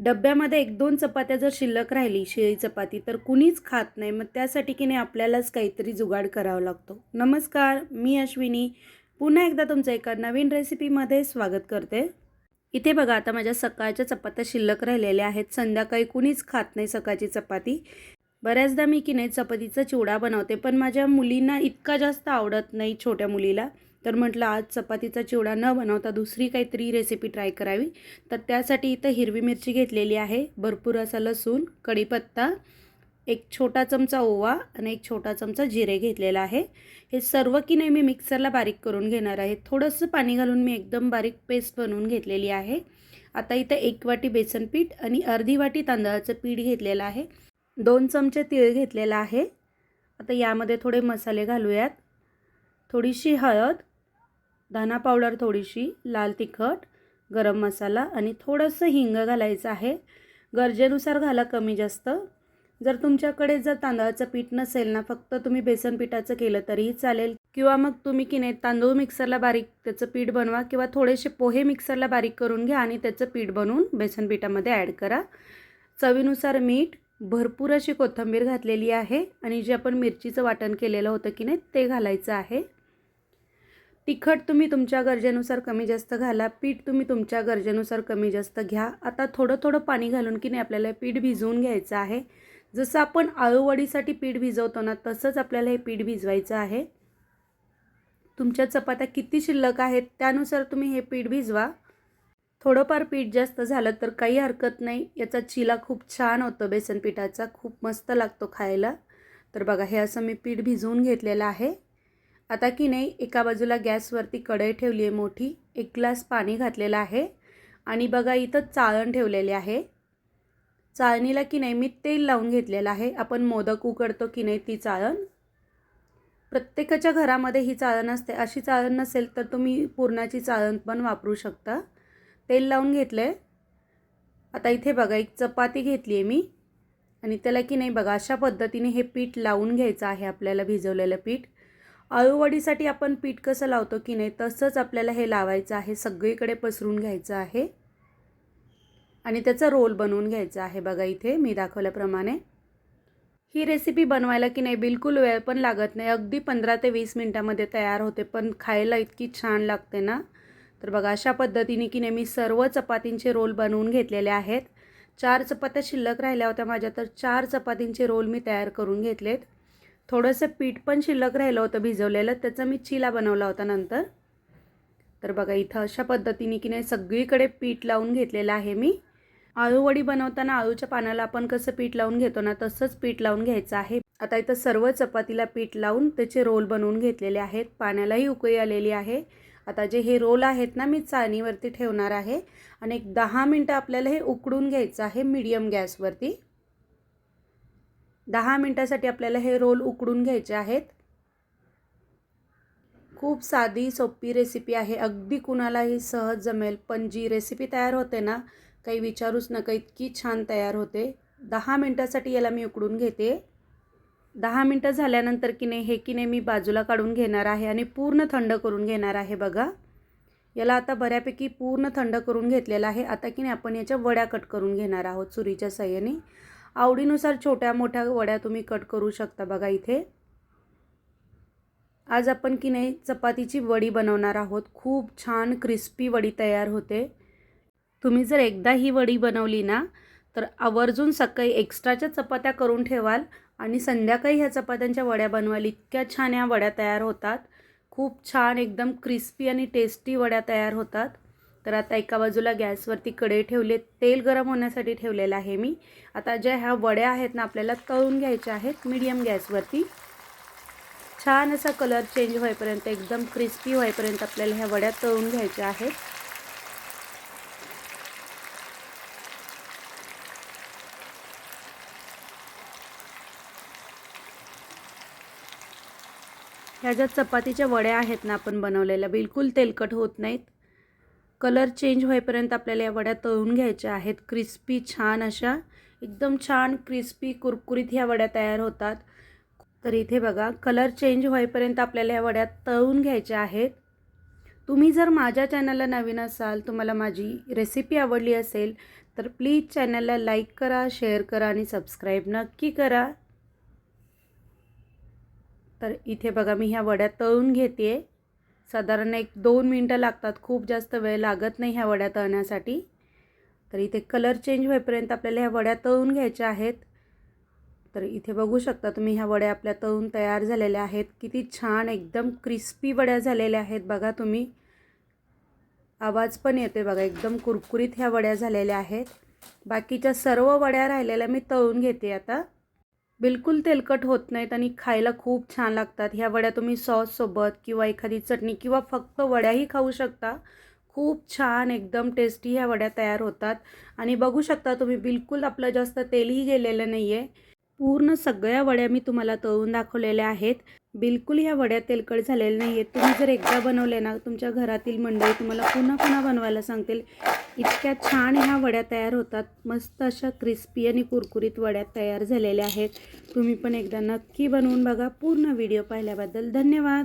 डब्यामध्ये एक दोन चपात्या जर शिल्लक राहिली शिळी चपाती तर कुणीच खात नाही. मग त्यासाठी की नाही आपल्यालाच काहीतरी जुगाड करावा लागतो. नमस्कार मी अश्विनी. पुन्हा एकदा तुमचं एका नवीन रेसिपीमध्ये स्वागत करते. इथे बघा आता माझ्या सकाळच्या चपात्या शिल्लक राहिलेल्या आहेत. संध्याकाळी कुणीच खात नाही सकाळची चपाती. बऱ्याचदा मी की नाही चपातीचा चिवडा बनवते पण माझ्या मुलींना इतका जास्त आवडत नाही छोट्या मुलीला. तर म्हटलं आज चपातीचा चिवडा न बनवता दुसरी काहीतरी रेसिपी ट्राय करावी. तर त्यासाठी इथं हिरवी मिरची घेतलेली आहे. भरपूर असा लसूण कढीपत्ता एक छोटा चमचा ओवा आणि एक छोटा चमचा जिरे घेतलेला आहे. हे सर्व की नाही मी मिक्सरला बारीक करून घेणार आहे. थोडंसं पाणी घालून मी एकदम बारीक पेस्ट बनवून घेतलेली आहे. आता इथं एक वाटी बेसन पीठ आणि अर्धी वाटी तांदळाचं पीठ घेतलेलं आहे. दोन चमचे तीळ घेतलेला आहे. आता यामध्ये थोडे मसाले घालूयात. थोडीशी हळद धना पावडर थोडीशी लाल तिखट गरम मसाला आणि थोडंसं हिंग घालायचं आहे. गरजेनुसार घाला कमी जास्त. जर तुमच्याकडे जर तांदळाचं पीठ नसेल ना फक्त तुम्ही बेसन पिठाचं केलं तरीही चालेल. किंवा मग तुम्ही की नाही तांदूळ मिक्सरला बारीक त्याचं पीठ बनवा किंवा थोडेसे पोहे मिक्सरला बारीक करून घ्या आणि त्याचं पीठ बनवून बेसन पिठामध्ये ॲड करा. चवीनुसार मीठ भरपूर अशी कोथिंबीर घातलेली आहे आणि जे आपण मिरचीचं वाटण केलेलं होतं की नाही ते घालायचं आहे. तिखट तुम्ही तुमच्या गरजेनुसार कमी जास्त घाला पीठ तुम्ही तुमच्या गरजेनुसार कमी जास्त घ्या. आता थोडं थोडं पाणी घालून की नाही आपल्याला पीठ भिजवून घ्यायचं आहे. जसं आपण आळूवडीसाठी पीठ भिजवतो ना तसंच आपल्याला हे पीठ भिजवायचं आहे. तुमच्या चपात्या किती शिल्लक आहेत त्यानुसार तुम्ही हे पीठ भिजवा. थोडंफार पीठ जास्त झालं तर काही हरकत नाही. याचा चिला खूप छान होतो बेसन पिठाचा खूप मस्त लागतो खायला. तर बघा हे असं मी पीठ भिजवून घेतलेलं आहे. आता की नाही एका बाजूला गॅसवरती कढई ठेवली आहे मोठी एक ग्लास पाणी घातलेलं आहे आणि बघा इथं चाळण ठेवलेले आहे. चाळणीला की नाही मी तेल लावून घेतलेलं आहे. आपण मोदक उकडतो की नाही ती चाळण. प्रत्येकाच्या घरामध्ये ही चाळण असते. अशी चाळण नसेल तर तुम्ही पुरणाची चाळण पण वापरू शकता. तेल लावून घेतलं आहे आता इथे बघा एक चपाती घेतली आहे मी. आणि त्याला की नाही बघा अशा पद्धतीने हे पीठ लावून घ्यायचं आहे आपल्याला भिजवलेलं पीठ. आळूवडीसाठी आपण पीठ कसं लावतो की नाही तसंच आपल्याला हे लावायचं आहे. सगळीकडे पसरून घ्यायचं आहे. आणि त्याचा रोल बनवून घ्यायचा आहे. बघा इथे मी दाखवल्याप्रमाणे. ही रेसिपी बनवायला की नाही बिलकुल वेळ पण लागत नाही. अगदी पंधरा ते वीस मिनटामध्ये तयार होते पण खायला इतकी छान लागते ना. तर बघा अशा पद्धतीने की नाही मी सर्व चपातींचे रोल बनवून घेतलेले आहेत. चार चपात्या शिल्लक राहिल्या होत्या माझ्या तर चार चपातींचे रोल मी तयार करून घेतलेत. थोडंसं पीठ पण शिल्लक राहिलं होतं भिजवलेलं त्याचा मी चिला बनवला होता नंतर. तर बघा इथं अशा पद्धतीने की नाही सगळीकडे पीठ लावून घेतलेलं आहे मी. आळूवडी बनवताना आळूच्या पानाला आपण कसं पीठ लावून घेतो ना तसंच पीठ लावून घ्यायचं आहे. आता इथं सर्व चपातीला पीठ लावून त्याचे रोल बनवून घेतलेले आहेत. पाण्यालाही उकळी आलेली आहे. आता जे हे रोल आहेत ना मी चाळणीवरती ठेवणार आहे. आणि एक दहा मिनटं आपल्याला हे उकडून घ्यायचं आहे मीडियम गॅसवरती. दहा मिनटासाठी आपल्याला हे रोल उकडून घ्यायचे आहेत. खूप साधी सोपी रेसिपी आहे. अगदी कुणालाही सहज जमेल पण जी रेसिपी तयार होते ना काही विचारूच नका इतकी छान तयार होते. दहा मिनटासाठी याला मी उकडून घेते. दहा मिनटं झाल्यानंतर की नाही हे की नाही मी बाजूला काढून घेणार आहे आणि पूर्ण थंड करून घेणार आहे बघा. याला आता बऱ्यापैकी पूर्ण थंड करून घेतलेला आहे. आता की नाही आपण याच्या वड्या कट करून घेणार आहोत चुरीच्या साह्याने. आवडीनुसार छोट्या मोठ्या वड्या तुम्ही कट करू शकता बघा इथे. आज आपण की नाही चपातीची वडी बनवणार आहोत. खूप छान क्रिस्पी वडी तयार होते. तुम्ही जर एकदा ही वडी बनवली ना तर आवर्जून सकाळी एक्स्ट्राच्या चपात्या करून ठेवाल आणि संध्याकाळी ह्या चपात्यांच्या वड्या बनवाल. इतक्या छान ह्या वड्या तयार होतात. खूप छान एकदम क्रिस्पी आणि टेस्टी वड्या तयार होतात. तर आता एका बाजूला गॅसवरती कढई ठेवले तेल गरम होण्यासाठी ठेवलेलं आहे मी. आता ज्या ह्या वड्या आहेत ना आपल्याला तळून घ्यायच्या आहेत मीडियम गॅसवरती. छान असा कलर चेंज होईपर्यंत एकदम क्रिस्पी होईपर्यंत आपल्याला ह्या वड्या तळून घ्यायच्या आहेत. ह्या ज्या चपातीच्या वड्या आहेत ना आपण बनवलेल्या बिलकुल तेलकट होत नाहीत. कलर चेंज होईपर्यंत आपल्याला या वड्या तळून घ्यायच्या आहेत. क्रिस्पी छान अशा एकदम छान क्रिस्पी कुरकुरीत ह्या वड्या तयार होतात. तर इथे बघा कलर चेंज होईपर्यंत आपल्याला ह्या वड्या तळून घ्यायच्या आहेत. तुम्ही जर माझ्या चॅनलला नवीन असाल तुम्हाला माझी रेसिपी आवडली असेल तर प्लीज चॅनलला लाईक करा शेअर करा आणि सबस्क्राईब नक्की करा. तर इथे बघा मी ह्या वड्या तळून घेते साधारण एक दोन मिनटं लागतात. खूप जास्त वेळ लागत नाही ह्या वड्या तळण्यासाठी. तर इथे कलर चेंज होईपर्यंत आपल्याला ह्या वड्या तळून घ्यायच्या आहेत. तर इथे बघू शकता तुम्ही ह्या वड्या आपल्या तळून तयार झालेल्या आहेत. किती छान एकदम क्रिस्पी वड्या झालेल्या आहेत. बघा तुम्ही. आवाज पण येतोय बघा. एकदम कुरकुरीत ह्या वड्या झालेल्या आहेत. बाकीच्या सर्व वड्या राहिलेल्या मी तळून घेते आता. बिलकुल तेलकट होत नाहीत आणि खायला खूप छान लागतात. ह्या वड्या तुम्ही सॉससोबत किंवा एखादी चटणी किंवा फक्त वड्याही खाऊ शकता. खूप छान एकदम टेस्टी ह्या वड्या तयार होतात. आणि बघू शकता तुम्ही बिलकुल आपलं जास्त तेलही गेलेलं नाही आहे पूर्ण सगळ्या वड्या मी तुम्हाला तळून दाखवलेल्या आहेत. बिलकुल ह्या वड्या तेलकट झालेल्या नाही आहेत तुम्ही जर एकदा बनवले ना तुमच्या घरातील मंडळी तुम्हाला पुन्हा पुन्हा बनवायला सांगतील. इतक्या छान ह्या वड्या तयार होतात. मस्त अशा क्रिस्पी आणि कुरकुरीत वड्या तयार झालेल्या आहेत. तुम्ही पण एकदा नक्की बनवून बघा. पूर्ण व्हिडिओ पाहिल्याबद्दल धन्यवाद.